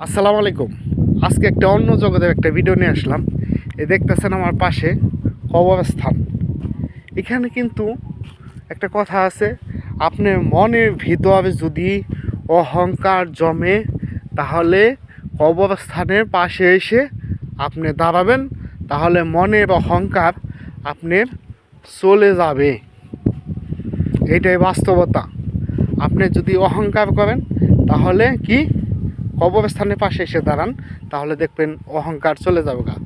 আসসালামু আলাইকুম। আজকে একটা অন্য জগতের একটা ভিডিও নিয়ে আসলাম। এ দেখতেছেন আমার পাশে কবরস্থান। এখানে কিন্তু একটা কথা আছে আপনার মনের ভিতরে যদি অহংকার জমে, তাহলে কবরস্থানের পাশে এসে আপনি দাঁড়াবেন, তাহলে মনের অহংকার আপনার চলে যাবে। এটাই বাস্তবতা। আপনি যদি অহংকার করেন, তাহলে কি কবরস্থানের পাশে এসে দাঁড়ান, তাহলে দেখবেন অহংকার চলে যাবে গা।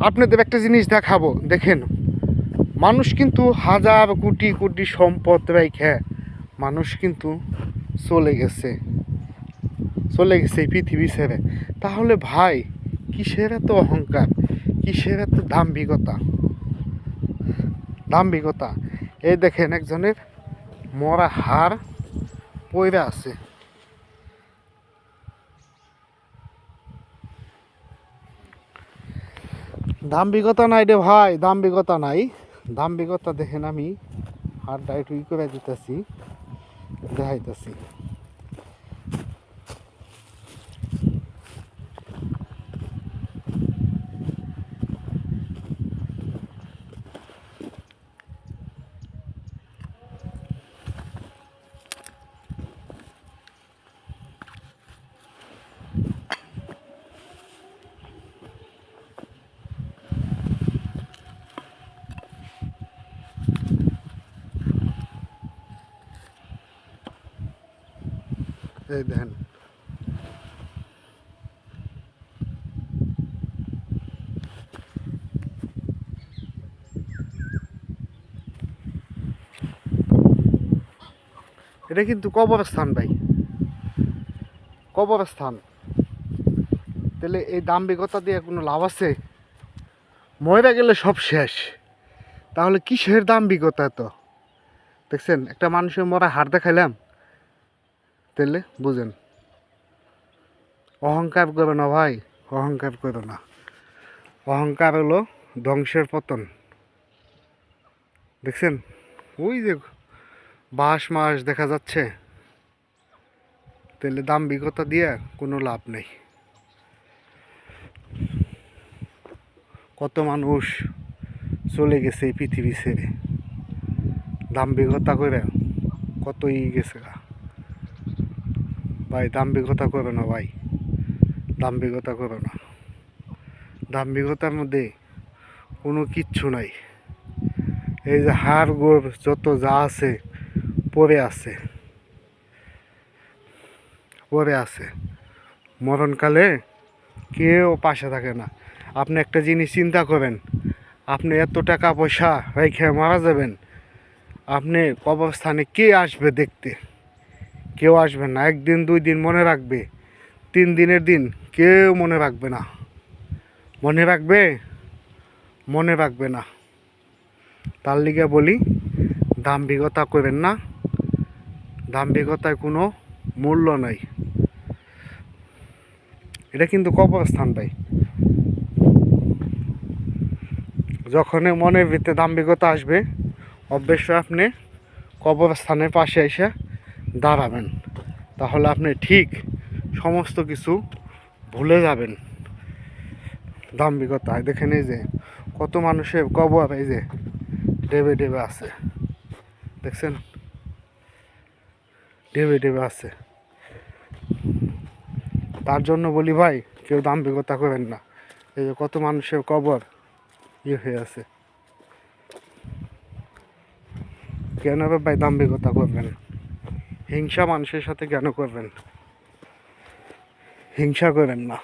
আপনাদের একটা জিনিস দেখাবো, দেখেন। মানুষ কিন্তু হাজার কোটি কোটি সম্পদ রেখে মানুষ কিন্তু চলে গেছে চলে গেছে পৃথিবী ছেড়ে। তাহলে ভাই, কিসের এত অহংকার? কিসের এত দাম্ভিকতা? দাম্ভিকতা? এই দেখেন একজনের মরা হাড় পইরা আছে। দাম্ভিকতা নাই রে ভাই দাম্ভিকতা নাই। দাম্ভিকতা দেখেন আমি আর একটু ই করে দিতেছি, দেখাইতেছি। এই দেখেন। এটা কিন্তু কবরস্থান ভাই। কবরস্থান। তাহলে এই দাম্ভিকতা দিয়ে কোনো লাভ আছে? মরে গেলে সব শেষ। তাহলে কিসের দাম্ভিকতা তো দেখছেন, একটা মানুষের মরা হাড় দেখাইলাম। তাহলে বুঝেন। অহংকার করো না ভাই, অহংকার করো না। অহংকার হলো ধ্বংসের পতন। দেখছেন? ওই যে বাঁশ মাস দেখা যাচ্ছে। তাহলে দাম বিগতা দিয়ে কোনো লাভ নেই। কত মানুষ চলে গেছে এই পৃথিবী ছেড়ে। দাম দাম্ভিকতা করে কতই গেছে গা। ভাই, দাম্ভিকতা করো না ভাই। দাম্ভিকতা করো না। দাম্ভিকতার মধ্যে কোনো কিচ্ছু নাই। এই যে হাড় গোড় যত যা আছে পড়ে আছে। পড়ে আছে। মরণকালে কেউ পাশে থাকে না। আপনি একটা জিনিস চিন্তা করেন, আপনি এত টাকা পয়সা রেখে মারা যাবেন, আপনি কবরস্থানে কে আসবে দেখতে? কেউ আসবে না। একদিন, দুই দিন মনে রাখবে। তিন দিনের দিন কেউ মনে রাখবে না। মনে রাখবে? মনে রাখবে না। তার লিগে বলি, দাম্ভিকতা করবেন না। দাম্ভিকতায় কোনো মূল্য নাই। এটা কিন্তু কবরস্থান ভাই। যখন মনের ভিতরে দাম্ভিকতা আসবে, অবশ্যই আপনি কবরস্থানের পাশে এসে দাঁড়াবেন। তাহলে আপনি ঠিক সমস্ত কিছু ভুলে যাবেন। দাম্ভিকতায় দেখেন এই যে কত মানুষের কবর, এই যে ডেবে ডেবে আছে। দেখছেন? ডেবে ডেবে আছে। তার জন্য বলি ভাই, কেউ দাম্ভিকতা করেন না। এই যে কত মানুষের কবর ইয়ে হয়ে আছে। কেন ভাই দাম্ভিকতা করবেন? হিংসা মানুষের সাথে কেন করবেন? হিংসা করেন না।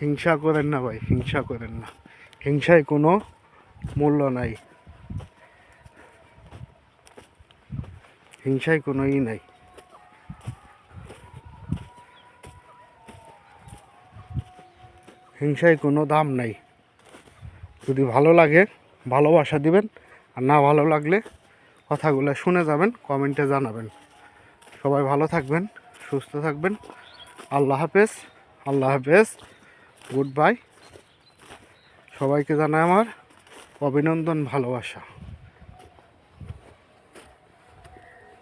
হিংসা করেন না ভাই, হিংসা করেন না। হিংসায় কোনো মূল্য নাই। হিংসায় কোনো ই নাই। হিংসায় কোনো দাম নাই। যদি ভালো লাগে, ভালোবাসা দিবেন, আর না ভালো লাগলে কথাগুলো শুনে যাবেন, কমেন্টে জানাবেন। সবাই ভালো থাকবেন, সুস্থ থাকবেন। আল্লাহ হাফেজ আল্লাহ হাফেজ, গুড বাই। সবাইকে জানায় আমার অভিনন্দন, ভালোবাসা।